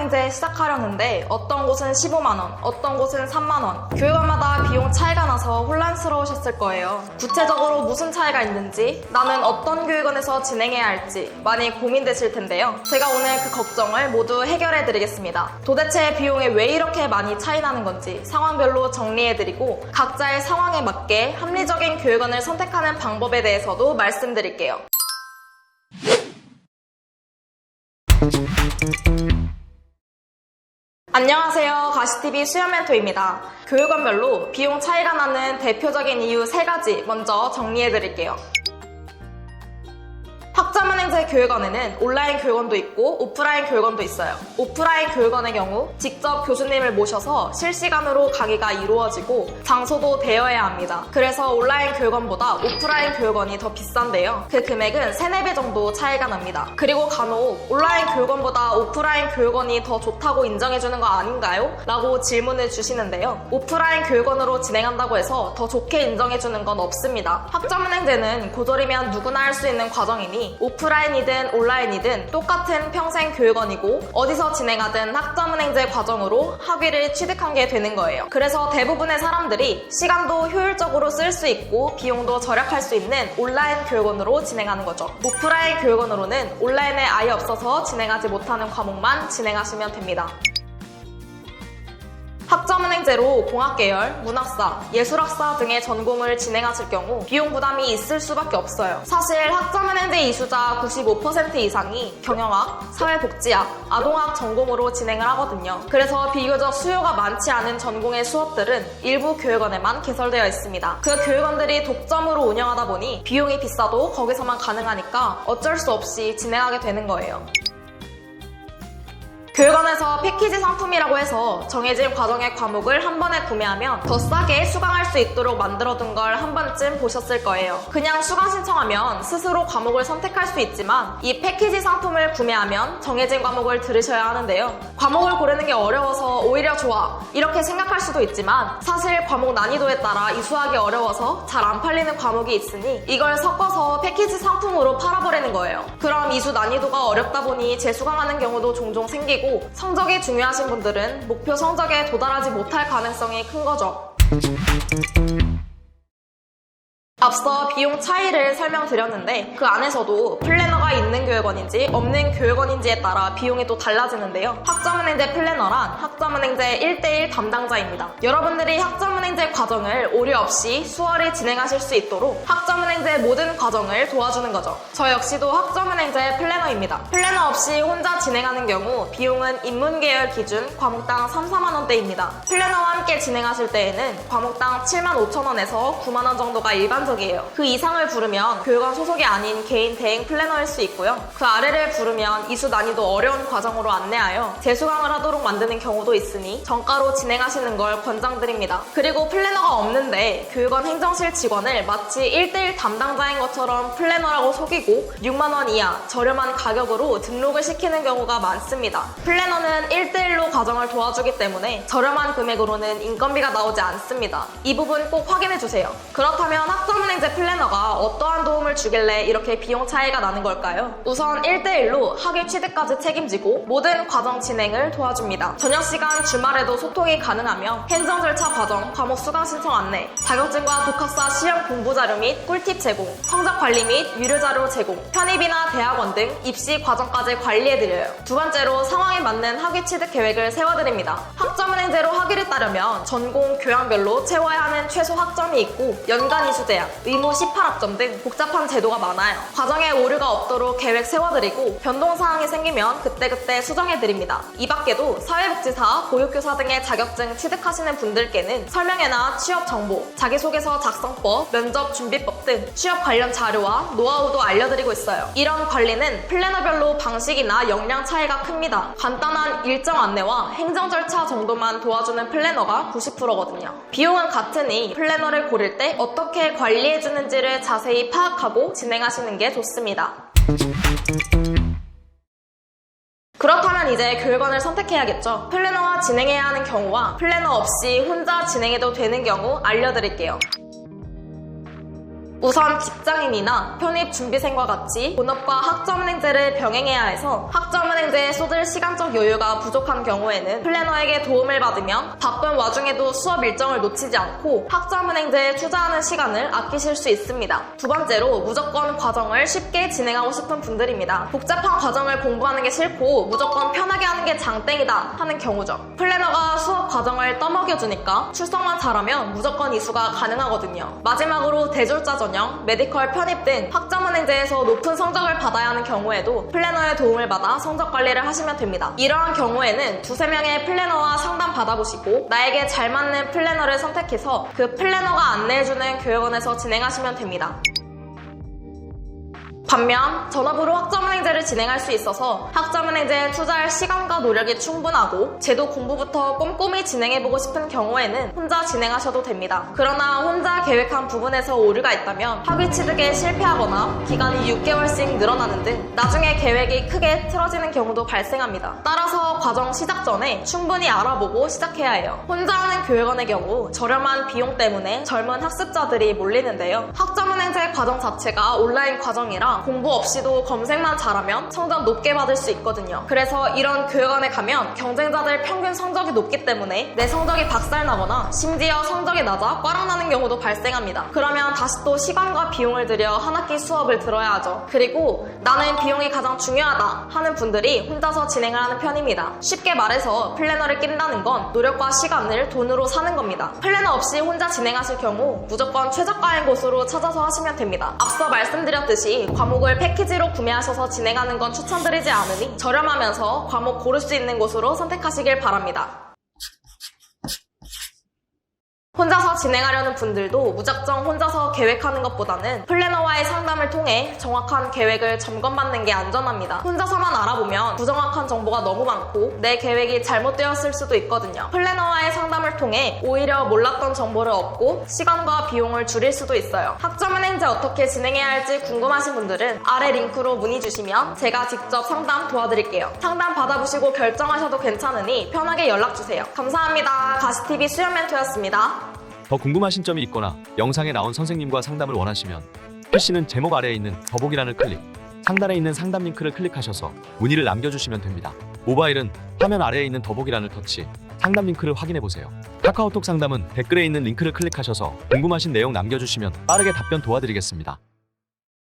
학점은행제 시작하려는데 어떤 곳은 15만원, 어떤 곳은 3만원. 교육원마다 비용 차이가 나서 혼란스러우셨을 거예요. 구체적으로 무슨 차이가 있는지, 나는 어떤 교육원에서 진행해야 할지 많이 고민되실 텐데요. 제가 오늘 그 걱정을 모두 해결해 드리겠습니다. 도대체 비용이 왜 이렇게 많이 차이 나는 건지 상황별로 정리해 드리고 각자의 상황에 맞게 합리적인 교육원을 선택하는 방법에 대해서도 말씀드릴게요. 안녕하세요. 가시TV 수연 멘토입니다. 교육원별로 비용 차이가 나는 대표적인 이유 세 가지 먼저 정리해 드릴게요. 학자문행제 교육원에는 온라인 교육원도 있고 오프라인 교육원도 있어요. 오프라인 교육원의 경우 직접 교수님을 모셔서 실시간으로 강의가 이루어지고 장소도 되어야 합니다. 그래서 온라인 교육원보다 오프라인 교육원이 더 비싼데요. 그 금액은 3, 4배 정도 차이가 납니다. 그리고 간혹 온라인 교육원보다 오프라인 교육원이 더 좋다고 인정해주는 거 아닌가요? 라고 질문을 주시는데요. 오프라인 교육원으로 진행한다고 해서 더 좋게 인정해주는 건 없습니다. 학자문행제는 고졸이면 누구나 할 수 있는 과정이니 오프라인이든 온라인이든 똑같은 평생 교육원이고 어디서 진행하든 학점은행제 과정으로 학위를 취득한 게 되는 거예요. 그래서 대부분의 사람들이 시간도 효율적으로 쓸 수 있고 비용도 절약할 수 있는 온라인 교육원으로 진행하는 거죠. 오프라인 교육원으로는 온라인에 아예 없어서 진행하지 못하는 과목만 진행하시면 됩니다. 학점은행제로 공학계열, 문학사, 예술학사 등의 전공을 진행하실 경우 비용 부담이 있을 수밖에 없어요. 사실 학점은행 제 이수자 95% 이상이 경영학, 사회복지학, 아동학 전공으로 진행을 하거든요. 그래서 비교적 수요가 많지 않은 전공의 수업들은 일부 교육원에만 개설되어 있습니다. 그 교육원들이 독점으로 운영하다 보니 비용이 비싸도 거기서만 가능하니까 어쩔 수 없이 진행하게 되는 거예요. 교육원에서 패키지 상품이라고 해서 정해진 과정의 과목을 한 번에 구매하면 더 싸게 수강할 수 있도록 만들어둔 걸 한 번쯤 보셨을 거예요. 그냥 수강 신청하면 스스로 과목을 선택할 수 있지만 이 패키지 상품을 구매하면 정해진 과목을 들으셔야 하는데요. 과목을 고르는 게 어려워서 오히려 좋아 이렇게 생각할 수도 있지만 사실 과목 난이도에 따라 이수하기 어려워서 잘 안 팔리는 과목이 있으니 이걸 섞어서 패키지 상품으로 팔아버리는 거예요. 그럼 이수 난이도가 어렵다 보니 재수강하는 경우도 종종 생기고 성적이 중요하신 분들은 목표 성적에 도달하지 못할 가능성이 큰 거죠. 앞서 비용 차이를 설명드렸는데 그 안에서도 플래너가 있는 교육원인지 없는 교육원인지에 따라 비용이 또 달라지는데요. 학점은행제 플래너란 학점은행제 1대1 담당자입니다. 여러분들이 학점은행제 과정을 오류 없이 수월히 진행하실 수 있도록 학점은행제 모든 과정을 도와주는 거죠. 저 역시도 학점은행제 플래너입니다. 플래너 없이 혼자 진행하는 경우 비용은 인문계열 기준 과목당 3, 4만 원대입니다. 플래너와 함께 진행하실 때에는 과목당 7만 5천 원에서 9만 원 정도가 일반적 이에요. 그 이상을 부르면 교육원 소속이 아닌 개인 대행 플래너일 수 있고요. 그 아래를 부르면 이수 난이도 어려운 과정으로 안내하여 재수강을 하도록 만드는 경우도 있으니 정가로 진행하시는 걸 권장드립니다. 그리고 플래너가 없는데 교육원 행정실 직원을 마치 1대1 담당자인 것처럼 플래너라고 속이고 6만 원 이하 저렴한 가격으로 등록을 시키는 경우가 많습니다. 플래너는 1대1로 과정을 도와주기 때문에 저렴한 금액으로는 인건비가 나오지 않습니다. 이 부분 꼭 확인해 주세요. 그렇다면 학점 은행제 플래너가 어떠한 도움을 주길래 이렇게 비용 차이가 나는 걸까요? 우선 1대1로 학위 취득까지 책임지고 모든 과정 진행을 도와줍니다. 저녁 시간 주말에도 소통이 가능하며 행정 절차 과정, 과목 수강 신청 안내, 자격증과 독학사 시험 공부 자료 및 꿀팁 제공, 성적 관리 및 유료 자료 제공, 편입이나 대학원 등 입시 과정까지 관리해드려요. 두 번째로 상황에 맞는 학위 취득 계획을 세워드립니다. 학점은행제로 학위를 따려면 전공 교양별로 채워야 하는 최소 학점이 있고 연간 이수 제한, 의무 18학점 등 복잡한 제도가 많아요. 과정에 오류가 없도록 계획 세워드리고 변동사항이 생기면 그때그때 수정해드립니다. 이 밖에도 사회복지사, 보육교사 등의 자격증 취득하시는 분들께는 설명회나 취업 정보, 자기소개서 작성법, 면접 준비법 등 취업 관련 자료와 노하우도 알려드리고 있어요. 이런 관리는 플래너별로 방식이나 역량 차이가 큽니다. 간단한 일정 안내와 행정 절차 정도만 도와주는 플래너가 90%거든요. 비용은 같으니 플래너를 고를 때 어떻게 관리 해주는지를 자세히 파악하고 진행하시는 게 좋습니다. 그렇다면 이제 교육원을 선택해야겠죠. 플래너와 진행해야 하는 경우와 플래너 없이 혼자 진행해도 되는 경우 알려드릴게요. 우선 직장인이나 편입준비생과 같이 본업과 학점은행제를 병행해야 해서 학점은행제에 쏟을 시간적 여유가 부족한 경우에는 플래너에게 도움을 받으면 바쁜 와중에도 수업 일정을 놓치지 않고 학점은행제에 투자하는 시간을 아끼실 수 있습니다. 두 번째로 무조건 과정을 쉽게 진행하고 싶은 분들입니다. 복잡한 과정을 공부하는 게 싫고 무조건 편하게 하는 게 장땡이다 하는 경우죠. 플래너가 수업 과정을 떠먹여주니까 출석만 잘하면 무조건 이수가 가능하거든요. 마지막으로 대졸자 전 형, 메디컬 편입 등 학점은 행제에서 높은 성적을 받아야 하는 경우에도 플래너의 도움을 받아 성적 관리를 하시면 됩니다. 이러한 경우에는 두세 명의 플래너와 상담 받아보시고 나에게 잘 맞는 플래너를 선택해서 그 플래너가 안내해주는 교육원에서 진행하시면 됩니다. 반면 전업으로 학점은행제를 진행할 수 있어서 학점은행제에 투자할 시간과 노력이 충분하고 제도 공부부터 꼼꼼히 진행해보고 싶은 경우에는 혼자 진행하셔도 됩니다. 그러나 혼자 계획한 부분에서 오류가 있다면 학위 취득에 실패하거나 기간이 6개월씩 늘어나는 등 나중에 계획이 크게 틀어지는 경우도 발생합니다. 따라서 과정 시작 전에 충분히 알아보고 시작해야 해요. 혼자 하는 교육원의 경우 저렴한 비용 때문에 젊은 학습자들이 몰리는데요. 학점은행제 과정 자체가 온라인 과정이라 공부 없이도 검색만 잘하면 성적 높게 받을 수 있거든요. 그래서 이런 교육원에 가면 경쟁자들 평균 성적이 높기 때문에 내 성적이 박살나거나 심지어 성적이 낮아 꽈랑나는 경우도 발생합니다. 그러면 다시 또 시간과 비용을 들여 한 학기 수업을 들어야 하죠. 그리고 나는 비용이 가장 중요하다 하는 분들이 혼자서 진행을 하는 편입니다. 쉽게 말해서 플래너를 낀다는 건 노력과 시간을 돈으로 사는 겁니다. 플래너 없이 혼자 진행하실 경우 무조건 최저가인 곳으로 찾아서 하시면 됩니다. 앞서 말씀드렸듯이 과목을 패키지로 구매하셔서 진행하는 건 추천드리지 않으니 저렴하면서 과목 고를 수 있는 곳으로 선택하시길 바랍니다. 혼자서 진행하려는 분들도 무작정 혼자서 계획하는 것보다는 플래너와의 상담을 통해 정확한 계획을 점검받는 게 안전합니다. 혼자서만 알아보면 부정확한 정보가 너무 많고 내 계획이 잘못되었을 수도 있거든요. 플래너와의 상담을 통해 오히려 몰랐던 정보를 얻고 시간과 비용을 줄일 수도 있어요. 학점은행제 어떻게 진행해야 할지 궁금하신 분들은 아래 링크로 문의 주시면 제가 직접 상담 도와드릴게요. 상담 받아보시고 결정하셔도 괜찮으니 편하게 연락주세요. 감사합니다. 가시TV 수연 멘토였습니다. 더 궁금하신 점이 있거나 영상에 나온 선생님과 상담을 원하시면 글씨는 제목 아래에 있는 더보기란을 클릭, 상단에 있는 상담 링크를 클릭하셔서 문의를 남겨주시면 됩니다. 모바일은 화면 아래에 있는 더보기란을 터치, 상담 링크를 확인해 보세요. 카카오톡 상담은 댓글에 있는 링크를 클릭하셔서 궁금하신 내용 남겨주시면 빠르게 답변 도와드리겠습니다.